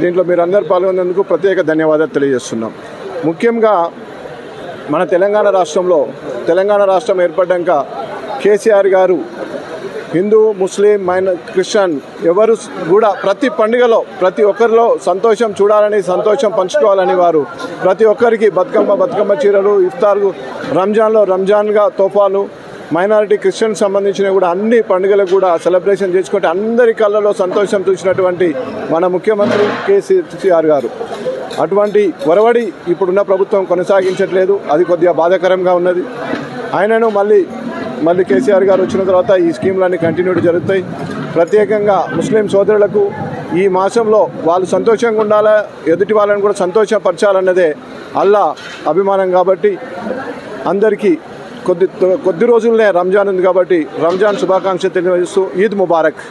దీంట్లో మీరు అందరు ప్రత్యేక ధన్యవాదాలు తెలియజేస్తున్నాం. ముఖ్యంగా మన తెలంగాణ రాష్ట్రంలో తెలంగాణ రాష్ట్రం ఏర్పడ్డాక కేసీఆర్ గారు హిందూ ముస్లిం మైన క్రిస్టియన్ ఎవరు కూడా ప్రతి పండుగలో ప్రతి ఒక్కరిలో సంతోషం చూడాలని సంతోషం పంచుకోవాలని వారు ప్రతి ఒక్కరికి బతుకమ్మ బతుకమ్మ చీరలు ఇఫ్తార్లు రంజాన్లో రంజాన్గా తోఫాలు మైనారిటీ క్రిస్టియన్ సంబంధించిన కూడా అన్ని పండుగలకు కూడా సెలబ్రేషన్ చేసుకుంటే అందరి కళ్ళలో సంతోషం చూసినటువంటి మన ముఖ్యమంత్రి కేసీఆర్ గారు. అటువంటి ఒరవడి ఇప్పుడున్న ప్రభుత్వం కొనసాగించట్లేదు. అది కొద్దిగా బాధాకరంగా ఉన్నది. ఆయనను మళ్ళీ మళ్ళీ కేసీఆర్ గారు వచ్చిన తర్వాత ఈ స్కీమ్లన్నీ కంటిన్యూటీ జరుగుతాయి. ప్రత్యేకంగా ముస్లిం సోదరులకు ఈ మాసంలో వాళ్ళు సంతోషంగా ఉండాలా ఎదుటి వాళ్ళని కూడా సంతోషపరచాలన్నదే అల్లా అభిమానం కాబట్టి అందరికీ కొద్ది కొద్ది రోజులనే రంజాన్ ఉంది కాబట్టి రంజాన్ శుభాకాంక్షలు తెలియజేస్తూ ఈద్ ముబారక్.